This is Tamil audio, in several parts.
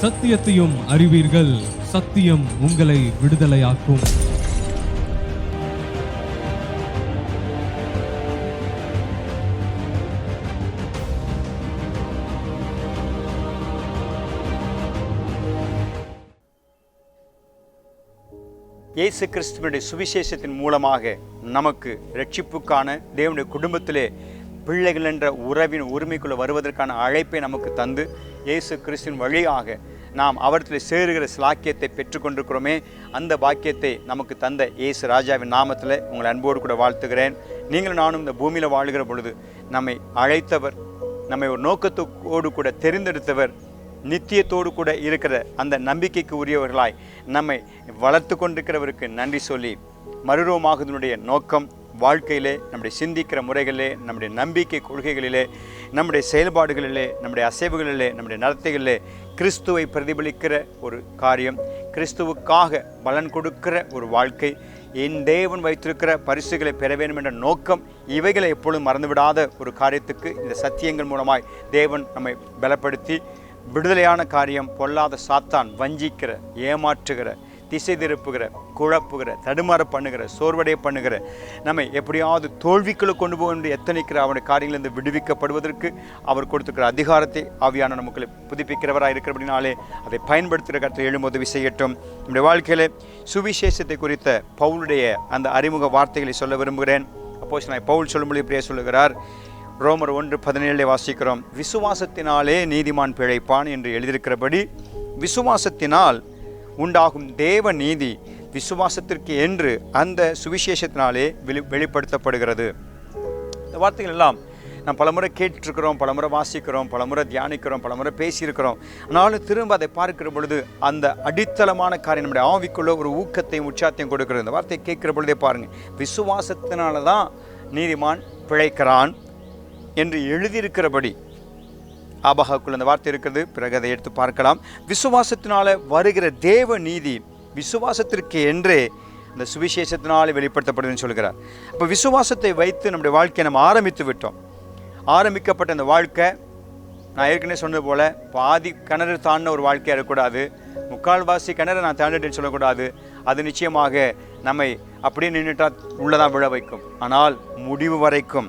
சத்தியத்தையும் அறிவீர்கள். சத்தியம் உங்களை விடுதலையாக்கும். இயேசு கிறிஸ்துவனுடைய சுவிசேஷத்தின் மூலமாக நமக்கு ரட்சிப்புக்கான தேவனுடைய குடும்பத்திலே பிள்ளைகள் என்ற உறவின் உரிமைக்குள்ளே வருவதற்கான அழைப்பை நமக்கு தந்து இயேசு கிறிஸ்துவின் வழியாக நாம் அவரத்தில் சேருகிற சிலாக்கியத்தை பெற்றுக்கொண்டிருக்கிறோமே அந்த பாக்கியத்தை நமக்கு தந்த இயேசு ராஜாவின் நாமத்தில் உங்களை அன்போடு கூட வாழ்த்துகிறேன். நீங்களும் நானும் இந்த பூமியில் வாழ்கிற பொழுது நம்மை அழைத்தவர் நம்மை ஒரு நோக்கத்தோடு கூட தெரிந்தெடுத்தவர் நித்தியத்தோடு கூட இருக்கிற அந்த நம்பிக்கைக்கு உரியவர்களாய் நம்மை வளர்த்து கொண்டிருக்கிறவருக்கு நன்றி சொல்லி மறுரூபமாகுதனுடைய நோக்கம் வாழ்க்கையிலே நம்முடைய சிந்திக்கிற முறைகளிலே நம்முடைய நம்பிக்கை கொள்கைகளிலே நம்முடைய செயல்பாடுகளிலே நம்முடைய அசைவுகளிலே நம்முடைய நடத்தைகளிலே கிறிஸ்துவை பிரதிபலிக்கிற ஒரு காரியம் கிறிஸ்துவுக்காக பலன் கொடுக்கிற ஒரு வாழ்க்கை என் தேவன் வைத்திருக்கிற பரிசுகளை பெற வேண்டும் என்ற நோக்கம் இவைகளை எப்பொழுதும் மறந்துவிடாத ஒரு காரியத்துக்கு இந்த சத்தியங்கள் மூலமாய் தேவன் நம்மை பலப்படுத்தி விடுதலையான காரியம் பொல்லாத சாத்தான் வஞ்சிக்கிற ஏமாற்றுகிற திசை திருப்புகிற குழப்புகிற தடுமாற பண்ணுகிற சோர்வடைய பண்ணுகிற நம்மை எப்படியாவது தோல்விக்குள்ளே கொண்டு போக வேண்டிய எத்தனைக்கிற அவனுடைய காரியங்களிலிருந்து விடுவிக்கப்படுவதற்கு அவர் கொடுத்துக்கிற அதிகாரத்தை ஆவியான நமக்கு புதுப்பிக்கிறவராக இருக்கிறபடினாலே அதை பயன்படுத்துகிற கருத்தை எழும்போது விசையட்டும். செய்யட்டும் நம்முடைய வாழ்க்கையில் சுவிசேஷத்தை குறித்த பவுலுடைய அந்த அறிமுக வார்த்தைகளை சொல்ல விரும்புகிறேன். அப்போ நான் பவுல் சொல்லும்படி இப்படியே சொல்லுகிறார். ரோமர் ஒன்று பதினேழை வாசிக்கிறோம். விசுவாசத்தினாலே நீதிமான் பிழைப்பான் என்று எழுதியிருக்கிறபடி விசுவாசத்தினால் உண்டாகும் தேவ நீதி விசுவாசத்திற்கு என்று அந்த சுவிசேஷத்தினாலே வெளி வெளிப்படுத்தப்படுகிறது. இந்த வார்த்தைகள் எல்லாம் நாம் பலமுறை கேட்டுருக்கிறோம் பலமுறை வாசிக்கிறோம் பலமுறை தியானிக்கிறோம் பலமுறை பேசியிருக்கிறோம். ஆனாலும் திரும்ப அதை பார்க்கிற பொழுது அந்த அடித்தளமான காரியம் நம்முடைய ஆவிக்குள்ளே ஒரு ஊக்கத்தையும் உற்சாகத்தையும் கொடுக்கிறது. இந்த வார்த்தையை கேட்கிற பொழுதே பாருங்கள் விசுவாசத்தினால தான் நீதிமான் பிழைக்கிறான் என்று எழுதியிருக்கிறபடி ஆபகாக்குள் அந்த வார்த்தை இருக்கிறது. பிறகு அதை எடுத்து பார்க்கலாம். விசுவாசத்தினால வருகிற தேவ நீதி விசுவாசத்திற்கு என்றே அந்த சுவிசேஷத்தினால் வெளிப்படுத்தப்படுதுன்னு சொல்கிறார். அப்போ விசுவாசத்தை வைத்து நம்முடைய வாழ்க்கையை நம்ம ஆரம்பித்து விட்டோம். ஆரம்பிக்கப்பட்ட அந்த வாழ்க்கை நான் ஏற்கனவே சொன்னது போல் பாதி கிணறு தாண்டின ஒரு வாழ்க்கையாக இருக்கக்கூடாது. முக்கால்வாசி கிணறு நான் தாண்டிட்டேன்னு சொல்லக்கூடாது. அது நிச்சயமாக நம்மை அப்படியே நின்றுட்டால் உள்ளதான் விழ வைக்கும். ஆனால் முடிவு வரைக்கும்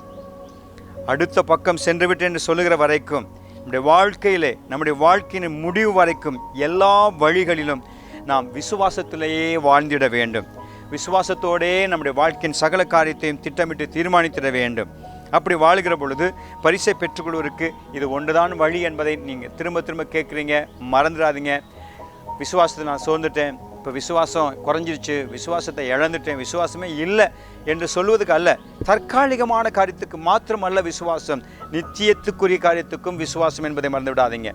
அடுத்த பக்கம் சென்று விட்டேன் என்று சொல்லுகிற வரைக்கும் நம்முடைய வாழ்க்கையிலே நம்முடைய வாழ்க்கையின் முடிவு வரைக்கும் எல்லா வழிகளிலும் நாம் விசுவாசத்திலேயே வாழ்ந்திட வேண்டும். விசுவாசத்தோடே நம்முடைய வாழ்க்கையின் சகல காரியத்தையும் திட்டமிட்டு தீர்மானித்திட வேண்டும். அப்படி வாழுகிற பொழுது பரிசை பெற்றுக்கொள்வதற்கு இது ஒன்றுதான் வழி என்பதை நீங்கள் திரும்ப திரும்ப கேட்குறீங்க. மறந்துடாதீங்க. விசுவாசத்தை நான் சோர்ந்துட்டேன். இப்போ விசுவாசம் குறைஞ்சிருச்சு விசுவாசத்தை இழந்துட்டேன் விசுவாசமே இல்லை என்று சொல்வதுக்கு அல்ல. தற்காலிகமான காரியத்துக்கு மாத்திரமல்ல விசுவாசம். நித்தியத்துக்குரிய காரியத்துக்கும் விசுவாசம் என்பதை மறந்து விடாதீங்க.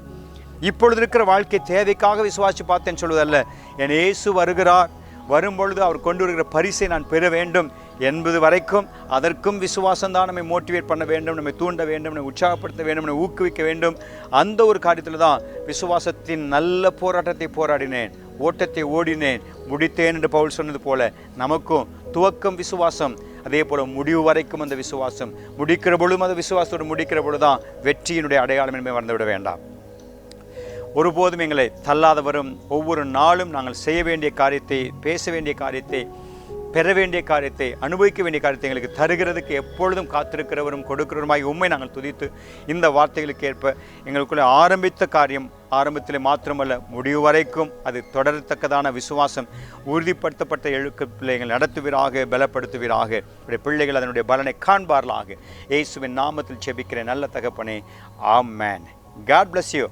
இப்பொழுது இருக்கிற வாழ்க்கை தேவைக்காக விசுவாசி பார்த்தேன்னு சொல்வதல்ல. என் இயேசு வருகிறார். வரும்பொழுது அவர் கொண்டு வருகிற பரிசை நான் பெற வேண்டும் என்பது வரைக்கும் அதற்கும் விசுவாசம் தான் நம்மை மோட்டிவேட் பண்ண வேண்டும் நம்மை தூண்ட வேண்டும் நம்மை உற்சாகப்படுத்த வேண்டும் நம்மை ஊக்குவிக்க வேண்டும். அந்த ஒரு காரியத்தில் தான் விசுவாசத்தின் நல்ல போராட்டத்தை போராடினேன் ஓட்டத்தை ஓடினேன் முடித்தேன் என்று பவுல் சொன்னது போல நமக்கும் துவக்கம் விசுவாசம் அதே போல் முடிவு வரைக்கும் அந்த விசுவாசம். முடிக்கிற பொழுதும் அந்த விசுவாசத்தோடு முடிக்கிற பொழுது தான் வெற்றியினுடைய அடையாளம் என்பதை மறந்துவிட வேண்டாம். ஒருபோதும் எங்களை தள்ளாதவரும் ஒவ்வொரு நாளும் நாங்கள் செய்ய வேண்டிய காரியத்தை பேச வேண்டிய காரியத்தை பெற வேண்டிய காரியத்தை அனுபவிக்க வேண்டிய காரியத்தை எங்களுக்கு தருகிறதுக்கு எப்பொழுதும் காத்திருக்கிறவரும் கொடுக்கிறவருமாய் உண்மை நாங்கள் துதித்து இந்த வார்த்தைகளுக்கு ஏற்ப எங்களுக்குள்ளே ஆரம்பித்த காரியம் ஆரம்பத்தில் மாத்திரமல்ல முடிவு வரைக்கும் அது தொடரத்தக்கதான விசுவாசம் உறுதிப்படுத்தப்பட்ட எழுக்கு பிள்ளைகள் நடத்துவீராக பலப்படுத்துவீராக. இப்படி பிள்ளைகள் அதனுடைய பலனை காண்பார்களாக. இயேசுவின் நாமத்தில் செபிக்கிற நல்ல தகப்பனே. ஆம் மேன் காட் பிளஸ் யூ